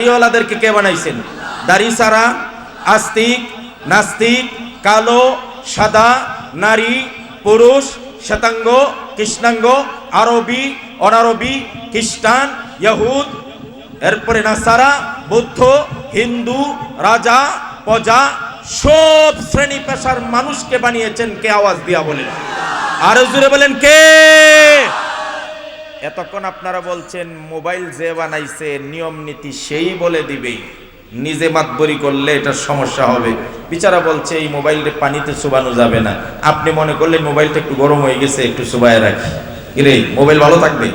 দাড়িওয়ালাদেরকে কে বানাইছেন? দাড়ি সারা, আস্তিক, নাস্তিক, কালো, সাদা, নারী, পুরুষ, শ্বেতাঙ্গ, কৃষ্ণাঙ্গ, আরবি, অনারবি, খ্রিস্টান, ইহুদ, এরপরে নাসারা, বৌদ্ধ, হিন্দু, রাজা, প্রজা, সব শ্রেণি পেশার মানুষকে বানিয়েছেন কে আওয়াজ দিয়া বলেন। আরও জুড়ে বলেন কে? এতক্ষণ আপনারা বলছেন, মোবাইল যে বানাইছে, নিয়ম নীতি সেই বলে দিবে নিজে মাতবরি করলে এটা সমস্যা হবে। বিচারা বলছে, এই মোবাইলটা পানিতে চুবানো যাবে না। আপনি মনে করলেন মোবাইলটা একটু গরম হয়ে গেছে, একটু চুবায় রাখি। রে মোবাইল ভালো থাকবে?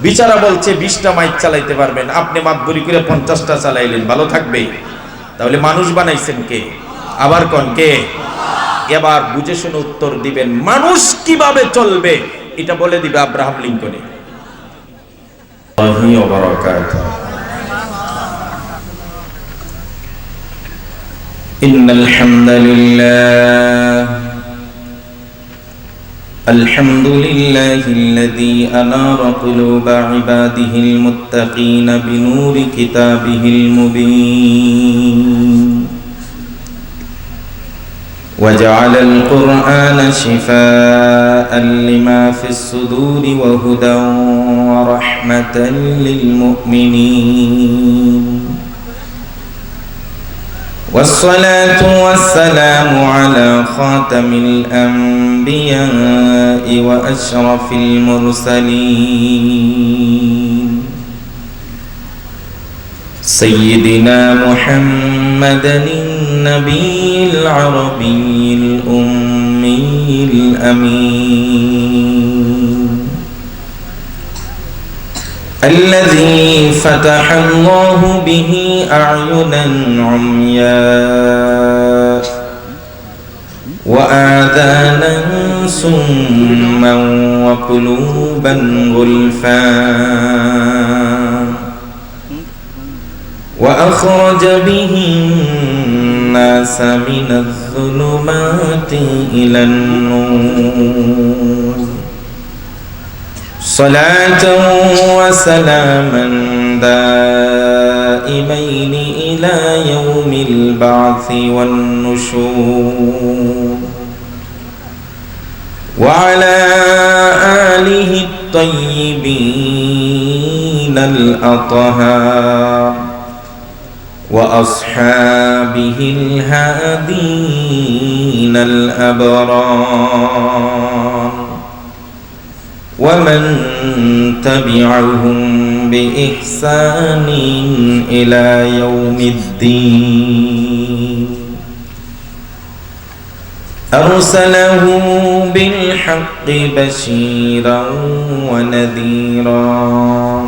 বিচারা বলছে, বিশটা মাইক চালাইতে পারবেন। আপনি মাতবরি করে পঞ্চাশটা চালাইলেন, ভালো থাকবে। তাহলে মানুষ বানাইছেন কে? আবার কোন কে? এবার বুঝে শুনে উত্তর দিবেন, মানুষ কীভাবে চলবে? এটা বলে দিবে আব্রাহাম লিঙ্কনে। الله وبركاته. إن الحمد لله الحمد لله الذي أنار قلوب عباده المتقين بنور كتابه المبين. وجعل القرآن شفاء لما في الصدور وهدى ورحمة للمؤمنين. والصلاة والسلام على خاتم الأنبياء وأشرف المرسلين. سيدنا محمد النبي العربي الأمي الأمين. الذي فتح الله به أعينا عمياء وآذانا سما وقلوبا غلفا. وأخرج به الناس من الظلمات إلى النور. صلاة وسلاما دائمين إلى يوم البعث والنشور. وعلى آله الطيبين الأطهار. وأصحابه الهادين الأبرار. ومن تبعهم بإحسان إلى يوم الدين. أرسله بالحق بشيرا ونذيرا.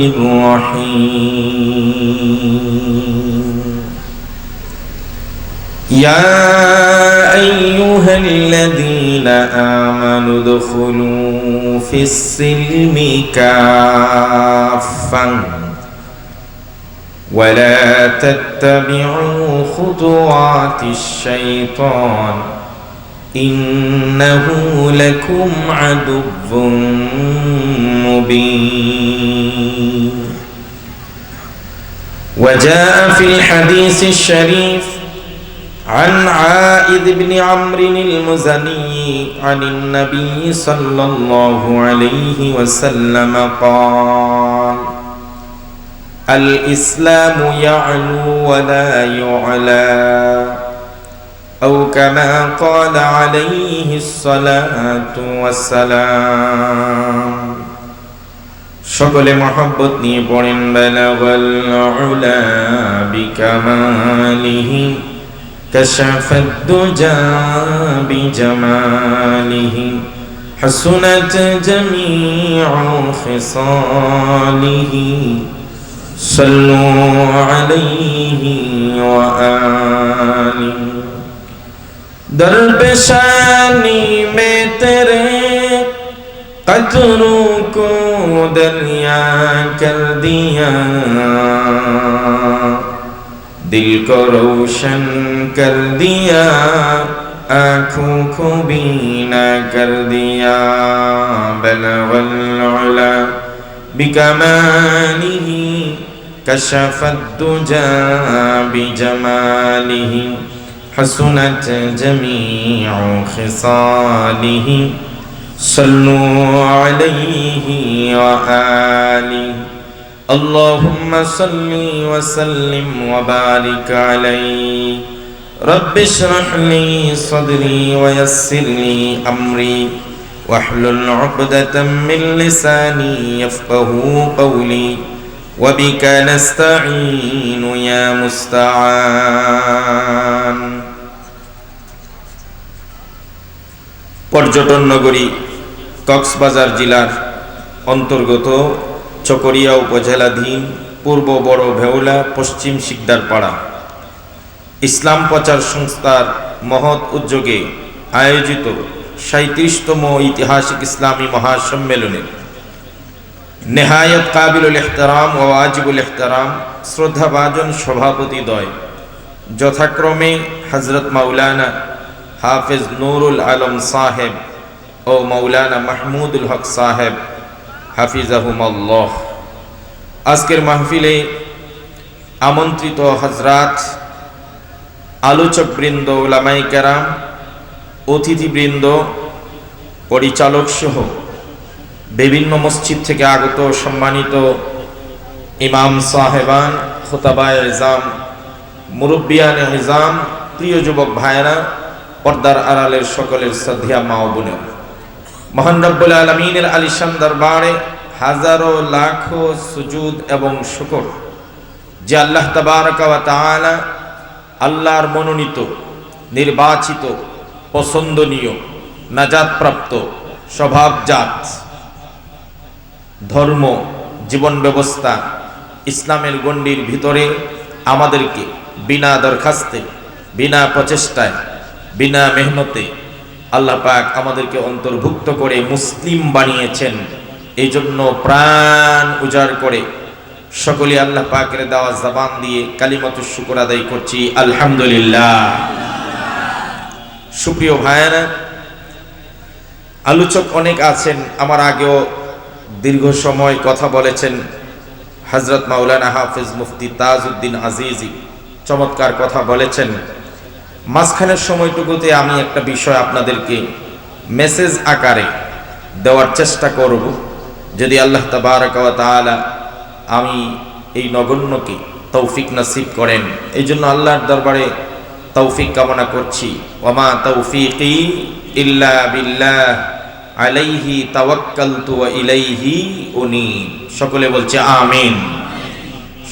الرحيم. يا أيها الذين آمنوا ادخلوا في السلم كافة ولا تتبعوا خطوات الشيطان. إنه لكم عدو مبين. وجاء في الحديث الشريف عن عائذ بن عمرو المزني عن النبي صلى الله عليه وسلم قال الإسلام يعلو ولا يعلى أو كما قال عليه الصلاة والسلام সকলে মহব্বত নিয়ে পড়েন বেলাগল উলা বিকামালিহি كشف الدجى بجماله حسنت جميع خصاله صلوا عليه وآله درپشانی میں تیرے قطروں کو دریا کر دیا دل کو روشن کر دیا آنکھوں کو بینا کر دیا بلغ العلا بکماله کشف الدجا بجماله حسنت جميع خصاله صلوا عليه وآله. اللهم صل وسلم وبارك عليه. رب اشرح لي صدري ويسر لي أمري. واحلل عقدة من لساني يفقه قولي. وبك نستعين يا مستعان. পর্যটন নগরী কক্সবাজার জেলার অন্তর্গত চকরিয়া উপজেলাধীন পূর্ব বড় ভেউলা, পশ্চিম শিকদারপাড়া। ইসলাম প্রচার সংস্থার মহৎ উদ্যোগে আয়োজিত সাঁত্রিশতম ঐতিহাসিক ইসলামী মহাসম্মেলনে নেহায়ত কাবিলুল ইহতারাম ও ওয়াজিবুল ইহতারাম শ্রদ্ধাভাজন সভাপতিদ্বয় যথাক্রমে হজরত মাওলানা হাফেজ নুরুল আলম সাহেব ও মৌলানা মাহমুদুল হক সাহেব হাফিজ হাফিজাহুমাল্লাহ। আজকের মাহফিলে আমন্ত্রিত হজরাত আলোচকবৃন্দ ওলামাই কেরাম, অতিথিবৃন্দ, পরিচালক সহ বিভিন্ন মসজিদ থেকে আগত সম্মানিত ইমাম সাহেবান, খোতাবায় ইজাম মুরব্বিয়ান ইজাম প্রিয় যুবক ভাইয়েরা পর্দার আড়ালের সকলের শ্রদ্ধা মা ও বোনেও। মহান রব্বুল আলমিনের আলিশান দরবারে হাজারো লাখো সুজুদ এবং শুকর, যে আল্লাহ তাবারকা ওয়া তাআলা আল্লাহর মনোনীত, নির্বাচিত, পছন্দনীয়, নাজাতপ্রাপ্ত, স্বভাবজাত ধর্ম, জীবন ব্যবস্থা, ইসলামের গণ্ডির ভিতরে আমাদেরকে বিনা দরখাস্তে, বিনা প্রচেষ্টায় বিনা মেহনতে আল্লাহ পাক আমাদেরকে অন্তর্ভুক্ত করে মুসলিম বানিয়েছেন। এই জন্য প্রাণ উজাড় করে সকলে আল্লাহ পাকের দেওয়া জবান দিয়ে কালিমাতু শুকর আদায় করছি। আলহামদুলিল্লাহ। সুপ্রিয় ভাইয়েরা, আলোচক অনেক আছেন, আমার আগেও দীর্ঘ সময় কথা বলেছেন হজরত মাওলানা হাফিজ মুফতি তাজউদ্দিন আজিজি। চমৎকার কথা বলেছেন। মাঝখানের সময়টুকুতে আমি একটা বিষয় আপনাদেরকে মেসেজ আকারে দেওয়ার চেষ্টা করব। যদি আল্লাহ তালা আমি এই নগণ্যকে তৌফিক নাসিব করেন এই জন্য আল্লাহর দরবারে তৌফিক কামনা করছি। ওমা তৌফিকি ইল্লা আলাইহি তাওয়াক্কালতু ওয়া ইলাইহি উনি সকলে বলছে আমিন।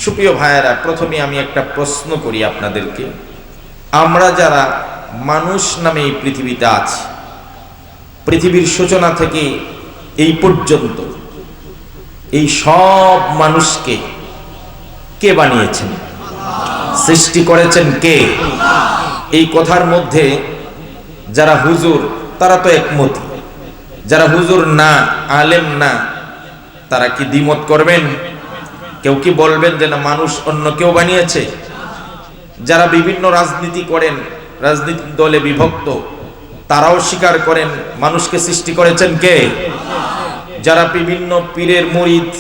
সুপ্রিয় ভাইয়েরা, প্রথমে আমি একটা প্রশ্ন করি আপনাদেরকে। আমরা যারা মানুষ নামে এই পৃথিবীতে আছি, পৃথিবীর সূচনা থেকে এই পর্যন্ত এই সব মানুষকে কে বানিয়েছেন? সৃষ্টি করেছেন কে? এই কথার মধ্যে যারা হুজুর, তারা তো একমত। যারা হুজুর না, আলেম না, তারা কি দ্বিমত করবেন? কেউ কি বলবেন যে না, মানুষ অন্য কেউ বানিয়েছে? যারা বিভিন্ন রাজনীতি করেন রাজনীতি দলে বিভক্ত, তারাও স্বীকার করেন, মানুষকে সৃষ্টি করেছেন কে? যারা বিভিন্ন পীরের মরিদ,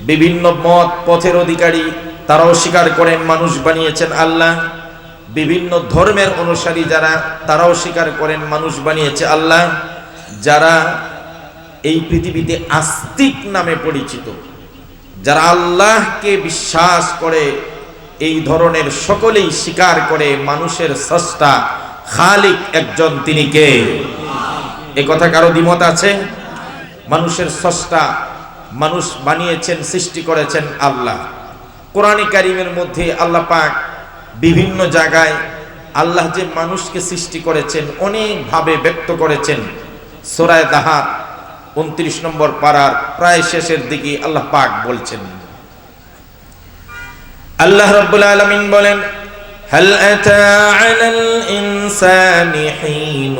বিভিন্ন মত, পথের অধিকারী, তারাও স্বীকার করেন, মানুষ বানিয়েছেন আল্লাহ। বিভিন্ন ধর্মের অনুসারী যারা, তারাও স্বীকার করেন, মানুষ বানিয়েছে আল্লাহ। যারা এই পৃথিবীতে আস্তিক নামে পরিচিত, যারা আল্লাহকে বিশ্বাস করে এই ধরনের সকলেই স্বীকার করে মানুষের স্রষ্টা খালিক একজন তিনি কে? এ কথা কারও দ্বিমত আছে? মানুষের স্রষ্টা মানুষ বানিয়েছেন, সৃষ্টি করেছেন আল্লাহ। কোরআনী কারিমের মধ্যে আল্লাহ পাক বিভিন্ন জায়গায় আল্লাহ যে মানুষকে সৃষ্টি করেছেন, অনেকভাবে ব্যক্ত করেছেন। সোরায় দাহার, উনত্রিশ নম্বর পাড়ার প্রায় শেষের দিকে আল্লাহ পাক বলছেন আল্লাহ রাব্বুল আলামিন বলেন هل أتى على الإنسان حين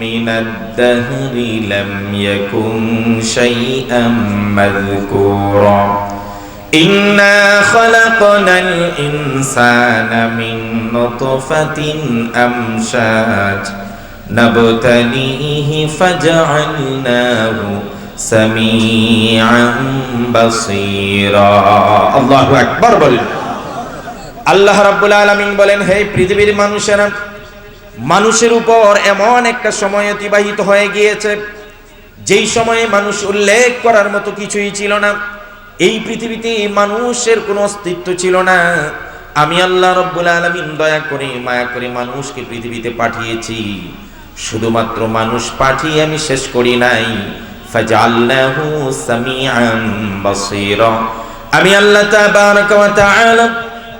من الدهر لم يكن شيئا مذكورا إنا خلقنا الإنسان من نطفة أمشاج نبتليه فجعلناه سميعا بصيرا الله أكبر বলেন আল্লাহ রাব্বুল আলামিন বলেন, হে পৃথিবীর মানুষেরা, মানুষের উপর এমন একটা সময় অতিবাহিত হয়ে গিয়েছে, যেই সময়ে মানুষ উল্লেখ করার মতো কিছুই ছিল না। এই পৃথিবীতে মানুষের কোনো অস্তিত্ব ছিল না। আমি আল্লাহ রব্বুল আলামিন দয়া করে, মায়া করে মানুষকে পৃথিবীতে পাঠিয়েছি। শুধুমাত্র মানুষ পাঠিয়ে আমি শেষ করি নাই। আমি আল্লাহ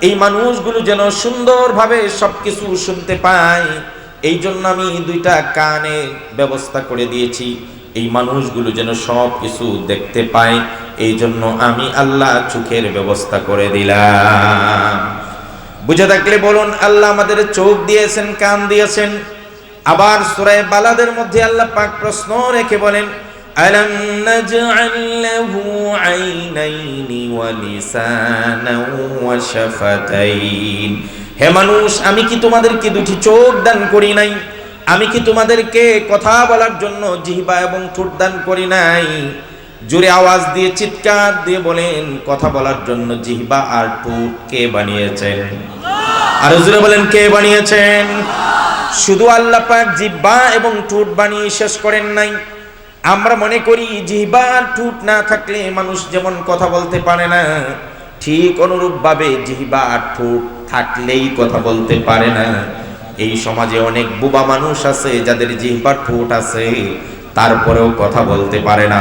এই মানুষগুলো যেন সুন্দরভাবে সবকিছু শুনতে পায়, এই জন্য আমি দুইটা কানের ব্যবস্থা করে দিয়েছি। এই মানুষগুলো যেন সব কিছু দেখতে পায়, এই জন্য আমি আল্লাহ চোখের ব্যবস্থা করে দিলাম। বুঝে থাকলে বলুন, আল্লাহ আমাদের চোখ দিয়েছেন, কান দিয়েছেন। আবার সুরায় বালাদের মধ্যে আল্লাহ পাক প্রশ্ন রেখে বলেন ألم نجعل له عينين ولسانا وشفتين হে মানুষ আমি কি তোমাদেরকে দুটি চোখ দান করি নাই আমি কি তোমাদেরকে কথা বলার জন্য জিহ্বা এবং ঠোঁট দান করি নাই জোরে আওয়াজ দিয়ে চিৎকার দিয়ে বলেন কথা বলার জন্য জিহ্বা আর ঠোঁট কে বানিয়েছেন আর জোরে বলেন কে বানিয়েছেন শুধু আল্লাহ পাক জিহ্বা এবং ঠোঁট বানিয়ে শেষ করেন নাই আমরা মনে করি, জিহ্বার ঠুট না থাকলে মানুষ যেমন কথা বলতে পারে না, ঠিক অনুরূপভাবে জিহ্বা আর ঠোঁট থাকলেই কথা বলতে পারে না। এই সমাজে অনেক বোবা মানুষ আছে, যাদের জিহ্বার ঠোঁট আছে, তারপরেও কথা বলতে পারে না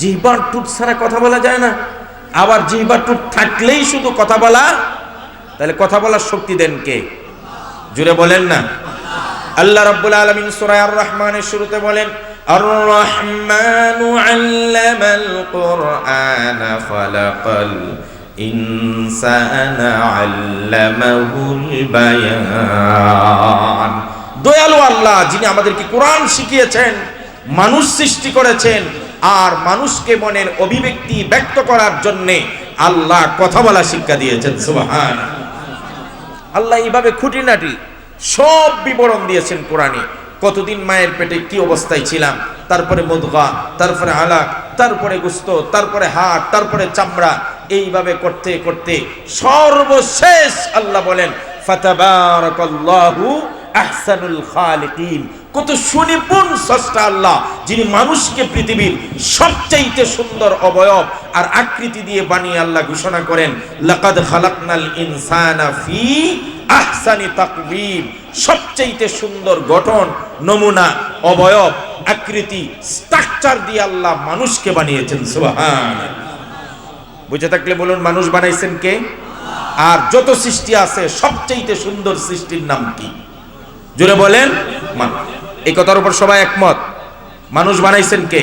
জিহ্বার টুট ছাড়া কথা বলা যায় না। আবার জিহ্বার টুট থাকলেই শুধু কথা বলা, তাহলে কথা বলার শক্তি দেন কে? জুড়ে বলেন না। আল্লাহ রাব্বুল আলামিন সূরা আর রহমানের শুরুতে বলেন আর রহমানু আল্লামাল কুরআন খালাকাল ইনসানা আল্লামাহুল বায়ান দয়ালু আল্লাহ, যিনি আমাদেরকে কোরআন শিখিয়েছেন, মানুষ সৃষ্টি করেছেন, আর মানুষকে মনের অভিব্যক্তি ব্যক্ত করার জন্যে আল্লাহ কথা বলা শিক্ষা দিয়েছেন সুবহান আল্লাহ এইভাবে খুঁটিনাটি সব বিবরণ দিয়েছেন কোরআনে। কতদিন মায়ের পেটে কি অবস্থায় ছিলাম? তারপরে মধুকা, তারপরে আলাক, তারপরে গুস্ত, তারপরে হাট তারপরে চামড়া। এইভাবে করতে করতে সর্বশেষ আল্লাহ বলেন, ফাতাবারাকাল্লাহু আহসানুল খালিকিন। কত সুনিপুণ সষ্টা আল্লাহ, যিনি মানুষকে পৃথিবীর সবচাইতে সুন্দর অবয়ব আর আকৃতি দিয়ে বানিয়ে আল্লাহ ঘোষণা করেন, লাকাদ খালাকনাল ইনসানা ফি আহসানি তাকবীম। সবচাইতে সুন্দর গঠন, নমুনা, অবয়ব, আকৃতি স্ট্রাকচার দিয়ে আল্লাহ মানুষকে বানিয়েছেন সুবহান বুঝে থাকলে বলুন, মানুষ বানাইছেন কে? আর যত সৃষ্টি আছে, সবচাইতে সুন্দর সৃষ্টির নাম কি? জোরে বলেন, মানুষ। এই কথার উপর সবাই একমত। মানুষ বানাইছেন কে?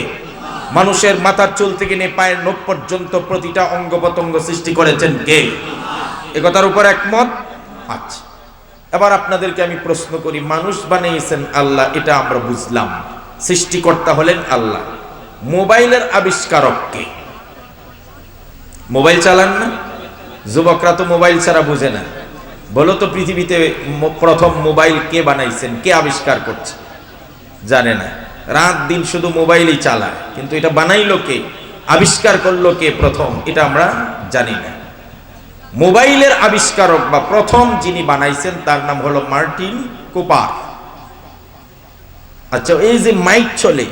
মানুষের মাথার চুল থেকে নিয়ে পায়ের নখ পর্যন্ত প্রতিটা অঙ্গ প্রত্যঙ্গ সৃষ্টি করেছেন কে? এ কথার উপর একমত? আচ্ছা। এবার আপনাদেরকে আমি প্রশ্ন করি, মানুষ বানিয়েছেন আল্লাহ, এটা আমরা বুঝলাম। সৃষ্টিকর্তা হলেন আল্লাহ। মোবাইলের আবিষ্কারক কে? মোবাইল চালান না? যুবকরা তো মোবাইল ছাড়া বুঝে না। বলো তো পৃথিবীতে প্রথম মোবাইল কে বানাইছেন? কে আবিষ্কার করছে? জানে না। রাত দিন শুধু মোবাইলই চালায়, কিন্তু এটা বানাইলো কে? আবিষ্কার করল কে প্রথম? এটা আমরা জানি না। মোবাইলের আবিষ্কারক বা প্রথম যিনি বানাইছেন, তার নাম হলো মার্টিন কোপার। আচ্ছা এই যে মাইক চলে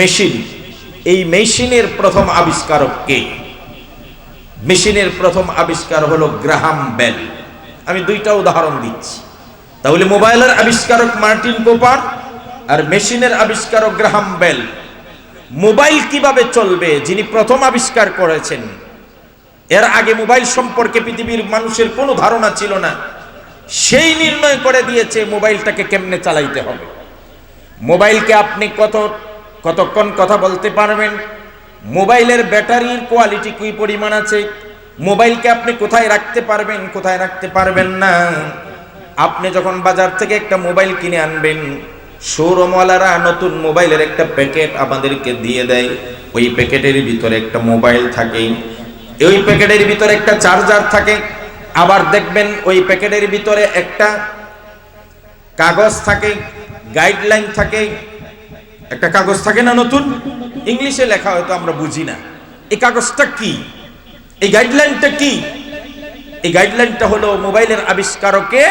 মেশিন, এই মেশিনের প্রথম আবিষ্কারক কে? মেশিনের প্রথম আবিষ্কার হলো গ্রাহাম বেল। আমি দুইটা উদাহরণ দিচ্ছি। তাহলে মোবাইলের আবিষ্কারক মার্টিন কোপার আর মেশিনের আবিষ্কারক গ্রাহাম বেল। মোবাইল কীভাবে চলবে, যিনি প্রথম আবিষ্কার করেছেন, এর আগে মোবাইল সম্পর্কে পৃথিবীর মানুষের কোনো ধারণা ছিল না। সেই নির্ণয় করে দিয়েছে মোবাইলটাকে কেমনে চালাইতে হবে। মোবাইলকে আপনি কত, কতক্ষণ কথা বলতে পারবেন? মোবাইলের ব্যাটারির কোয়ালিটি কী পরিমাণ আছে? মোবাইলকে আপনি কোথায় রাখতে পারবেন, কোথায় রাখতে পারবেন না? আপনি যখন বাজার থেকে একটা মোবাইল কিনে আনবেন শোরুমওয়ালারা নতুন মোবাইলের একটা প্যাকেট আমাদেরকে দিয়ে দেয়। ওই প্যাকেটের ভিতরে একটা মোবাইল থাকে। ওই প্যাকেটের ভিতরে একটা চার্জার থাকে। আবার দেখবেন ওই প্যাকেটের ভিতরে একটা কাগজ থাকে, গাইডলাইন থাকে। একটা কাগজ থাকে না নতুন? ইংলিশে লেখা হয়তো আমরা বুঝি না। এই কাগজটা কি? এই গাইডলাইনটা কি? এই গাইডলাইনটা হলো মোবাইলের আবিষ্কারকে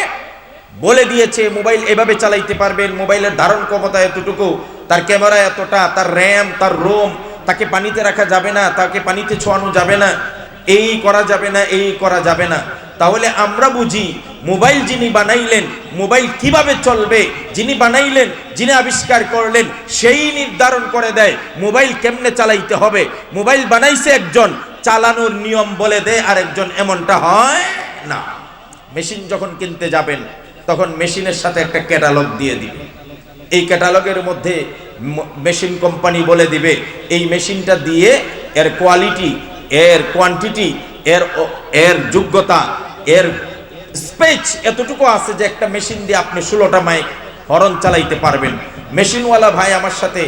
বলে দিয়েছে, মোবাইল এভাবে চালাইতে পারবেন, মোবাইলের ধারণ ক্ষমতা এতটুকু, তার ক্যামেরা এতটা, তার র্যাম, তার রোম, তাকে পানিতে রাখা যাবে না, তাকে পানিতে ছোঁয়ানো যাবে না, এই করা যাবে না, এই করা যাবে না। তাহলে আমরা বুঝি, মোবাইল যিনি বানাইলেন, মোবাইল কীভাবে চলবে, যিনি বানাইলেন, যিনি আবিষ্কার করলেন, সেই নির্ধারণ করে দেয়, মোবাইল কেমনে চালাইতে হবে। মোবাইল বানাইছে একজন, চালানোর নিয়ম বলে দেয়, আরেকজন এমনটা হয় না। মেশিন যখন কিনতে যাবেন তখন মেশিনের সাথে একটা ক্যাটালগ দিয়ে দিবে। এই ক্যাটালগের মধ্যে মেশিন কোম্পানি বলে দিবে, এই মেশিনটা দিয়ে এর কোয়ালিটি, এর কোয়ান্টিটি এর এর যোগ্যতা, এর স্পেচ এতটুকু আছে যে একটা মেশিন দিয়ে আপনি ষোলোটা মাইক হরন চালাইতে পারবেন। মেশিনওয়ালা ভাই আমার সাথে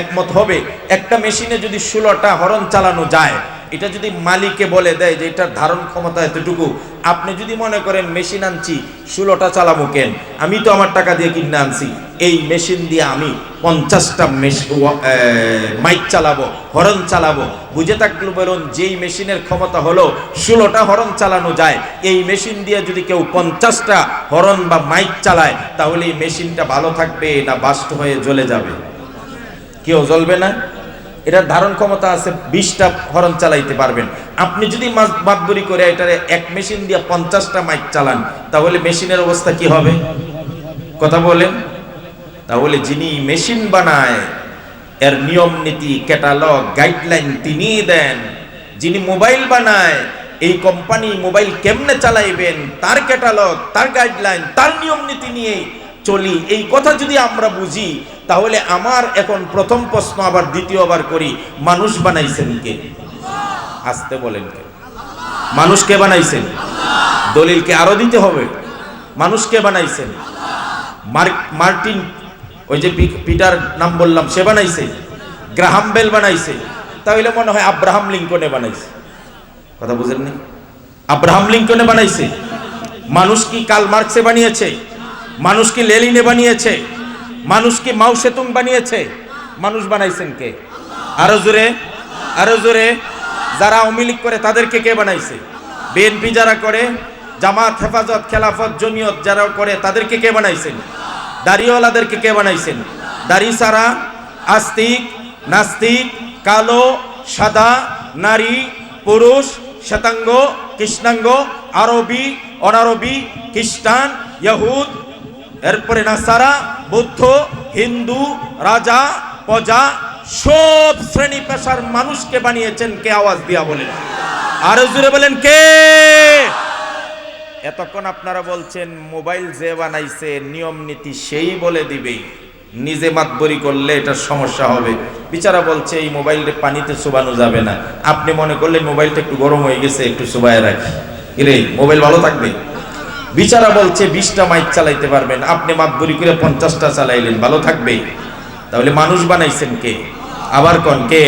একমত হবে, একটা মেশিনে যদি ষোলোটা হরন চালানো যায় এটা যদি মালিকে বলে দেয় যে এটার ধারণ ক্ষমতা এতটুকু, আপনি যদি মনে করেন, মেশিন আনছি, ষোলোটা চালাবো কেন? আমি তো আমার টাকা দিয়ে কিনে আনছি। এই মেশিন দিয়ে আমি পঞ্চাশটা মাইক চালাবো, হরন চালাবো। বুঝে থাকল বলুন, যেই মেশিনের ক্ষমতা হলো, ষোলোটা হরন চালানো যায়। এই মেশিন দিয়ে যদি কেউ পঞ্চাশটা হরন বা মাইক চালায়, তাহলে এই মেশিনটা ভালো থাকবে না বাস্ট হয়ে জ্বলে যাবে? কেউ জ্বলবে না? এটার ধারণ ক্ষমতা আছে বিশটা হরন চালাইতে পারবেন। আপনি যদি বাদবুরি করে এটারে এক মেশিন দিয়ে পঞ্চাশটা মাইক চালান, তাহলে মেশিনের অবস্থা কি হবে? কথা বলেন। তাহলে যিনি মেশিন বানায়, এর নিয়ম নীতি, ক্যাটালগ, গাইডলাইন তিনি দেন। যিনি মোবাইল বানায়, এই কোম্পানি মোবাইল কেমনে চালাইবেন? তার ক্যাটালগ, তার গাইডলাইন, তার নিয়ম নীতি নিয়ে চলি। এই কথা যদি আমরা বুঝি, তাহলে আমার এখন প্রথম প্রশ্ন আবার দ্বিতীয়বার করি, মানুষ বানাইছেন কে? আসতে বলেন কে? মানুষ কে বানাইছেন? দলিলকে আরও দিতে হবে? মানুষ কে বানাইছেন? মার্টিন, ওই যে পিটার নাম বললাম, সে বানাইছে? গ্রাহাম বেল বানাইছে? তাহলে মনে হয় আব্রাহাম লিঙ্কনে বানাইছে। কথা বুঝেননি? আব্রাহাম লিঙ্কনে বানাইছে? মানুষ কি কাল মার্কসে বানিয়েছে? মানুষ কি লেলিনে বানিয়েছে? মানুষ কি মাও সেতুং বানিয়েছে? মানুষ বানাইছেন কে? আরও জোরে আরও জোরে। যারা লীগ করে, তাদেরকে কে বানাইছে? বিএনপি যারা করে, জামাত, হেফাজত, খেলাফত, জমিয়ত যারা করে, তাদেরকে কে বানাইছেন? দাড়িওয়ালাদেরকে কে বানাইছেন? দাড়ি সারা, আস্তিক, নাস্তিক, কালো, সাদা, নারী, পুরুষ, শ্বেতাঙ্গ, কৃষ্ণাঙ্গ, আরবি, অনারবি, খ্রিস্টান ইহুদ এরপরে নাসারা, বৌদ্ধ, হিন্দু, রাজা, প্রজা, সব শ্রেণি পেশার মানুষকে বানিয়েছেন কে আওয়াজ দিয়া বলেন। আরও জুড়ে বলেন কে? এতক্ষণ আপনারা বলছেন, মোবাইল যে বানাইছে, নিয়ম নীতি সেই বলে দিবে নিজে মাতবরি করলে এটা সমস্যা হবে। বিচারা বলছে, এই মোবাইলটা পানিতে চুবানো যাবে না। আপনি মনে করলেন মোবাইলটা একটু গরম হয়ে গেছে, একটু চুবায় রাখি। রে, মোবাইল ভালো থাকবে? বিচারা বলছে, বিশটা মাইক চালাইতে পারবেন। আপনি মাতবুরি করে পঞ্চাশটা চালাইলেন, ভালো থাকবে? তাহলে মানুষ বানাইছেন কে? আবার কন কে?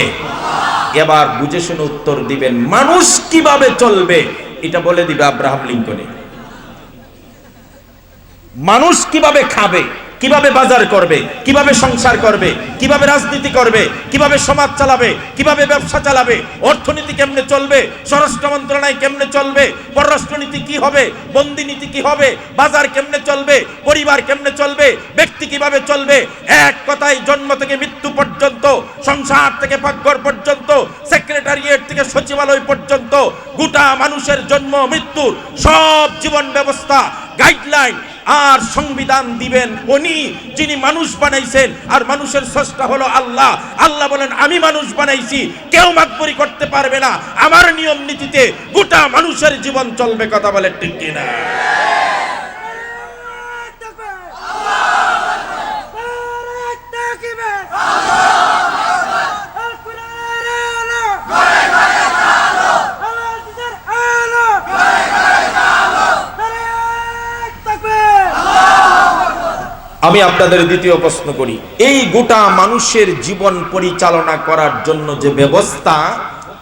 এবার বুঝে শুনে উত্তর দিবেন, মানুষ কীভাবে চলবে? এটা বলে দিবে আব্রাহাম লিঙ্কনে। মানুষ কীভাবে খাবে? কীভাবে বাজার করবে, কীভাবে সংসার করবে, কীভাবে রাজনীতি করবে, কীভাবে সমাজ চালাবে, কীভাবে ব্যবসা চালাবে, অর্থনীতি কেমনে চলবে, স্বরাষ্ট্র মন্ত্রণালয় কেমনে চলবে, পররাষ্ট্রনীতি কি হবে, বন্দি নীতি কি হবে, বাজার কেমনে চলবে, পরিবার কেমনে চলবে, ব্যক্তি কীভাবে চলবে, এক কথায় জন্ম থেকে মৃত্যু পর্যন্ত, সংসার থেকে পাকঘর পর্যন্ত সেক্রেটারিয়েট থেকে সচিবালয় পর্যন্ত, গোটা মানুষের জন্ম, মৃত্যুর সব জীবন ব্যবস্থা গাইডলাইন আর সংবিধান দিবেন উনি, যিনি মানুষ বানাইছেন। আর মানুষের স্রষ্টা হলো আল্লাহ। আল্লাহ বলেন, আমি মানুষ বানাইছি, কেউ মাতবরি করতে পারবে না। আমার নিয়ম নীতিতে গোটা মানুষের জীবন চলবে। কথা বলে ঠিক কিনা? আপনাদের দ্বিতীয় প্রশ্ন করি। এই গোটা মানুষের জীবন পরিচালনা করার জন্য যে ব্যবস্থা,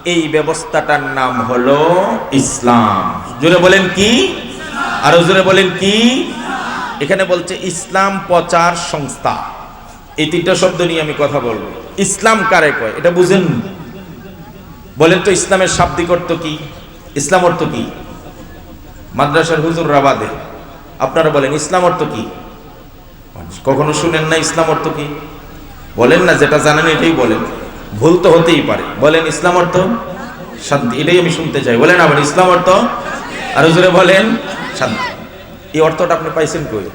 এই ব্যবস্থাটার নাম হলো ইসলাম। জোরে বলেন কি? আরও জোরে বলেন কি? এখানে বলছে ইসলাম প্রচার সংস্থা। এই তিনটা শব্দ নিয়ে আমি কথা বলব। ইসলাম কারে কয়? এটা বুঝেন? বলেন তো ইসলামের শাব্দিক অর্থ কি? ইসলাম অর্থ কি? মাদ্রাসার হুজুর রাবাদে আপনারা বলেন, ইসলাম অর্থ কি? কখনো শুনেন না ইসলাম অর্থ কি? বলেন না, যেটা জানেন এটাই বলেন। ভুল তো হতেই পারে। বলেন, ইসলাম অর্থ? শান্তি। এটাই আমি শুনতে চাই। বলেন আবার, ইসলাম অর্থ? আরও জোরে বলেন, শান্তি। এই অর্থটা আপনি পাইছেন কই?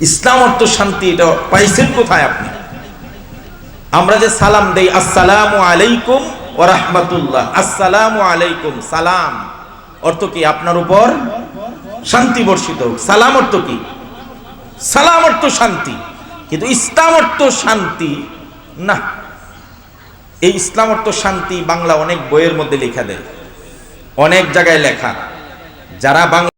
ইসলাম অর্থ শান্তি, এটা পাইছেন কোথায় আপনি? আমরা যে সালাম দেই, আসসালাম আলাইকুম ও রাহমাতুল্লাহ। আসসালাম আলাইকুম, সালাম। অর্থ কি? আপনার উপর শান্তি বর্ষিত হোক। সালাম অর্থ কি? সালাম অর্থ শান্তি, কিন্তু ইসলাম অর্থ শান্তি না। এই ইসলাম অর্থ শান্তি বাংলা অনেক বইয়ের মধ্যে লেখা দেয়, অনেক জায়গায় লেখা। যারা বাংলা